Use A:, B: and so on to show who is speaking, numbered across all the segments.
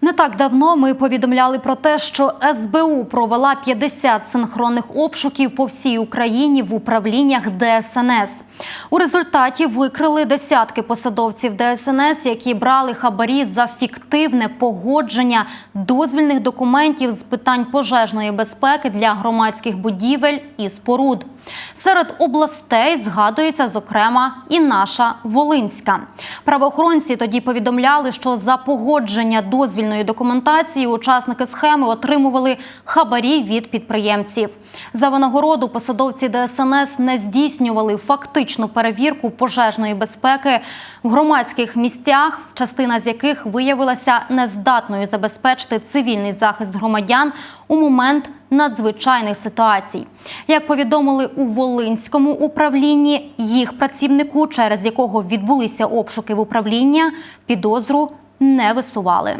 A: Не так давно ми повідомляли про те, що СБУ провела 50 синхронних обшуків по всій Україні в управліннях ДСНС. У результаті викрили десятки посадовців ДСНС, які брали хабарі за фіктивне погодження дозвільних документів з питань пожежної безпеки для громадських будівель і споруд. Серед областей згадується зокрема і наша Волинська. Правоохоронці тоді повідомляли, що за погодження дозвільної документації учасники схеми отримували хабарі від підприємців. За винагороду посадовці ДСНС не здійснювали фактичну перевірку пожежної безпеки в громадських місцях, частина з яких виявилася нездатною забезпечити цивільний захист громадян у момент надзвичайних ситуацій. Як повідомили у Волинському управлінні, їх працівнику, через якого відбулися обшуки в управління, підозру не висували.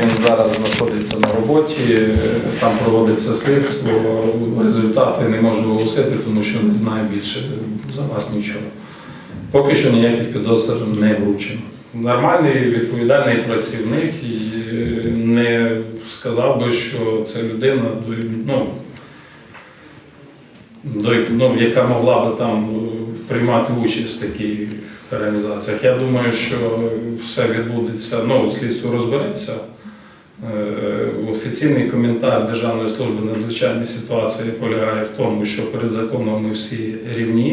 B: Він зараз знаходиться на роботі, там проводиться слідство. Результати не можу оголосити, тому що не знаю більше за вас нічого. Поки що ніяких підозр не вручено. Нормальний відповідальний працівник і не сказав би, що це людина, ну, ну, яка могла би там е, приймати участь в таких організаціях. Я думаю, що все відбудеться, ну, слідство розбереться. Е, Офіційний коментар Державної служби надзвичайної ситуації полягає в тому, що перед законом ми всі рівні.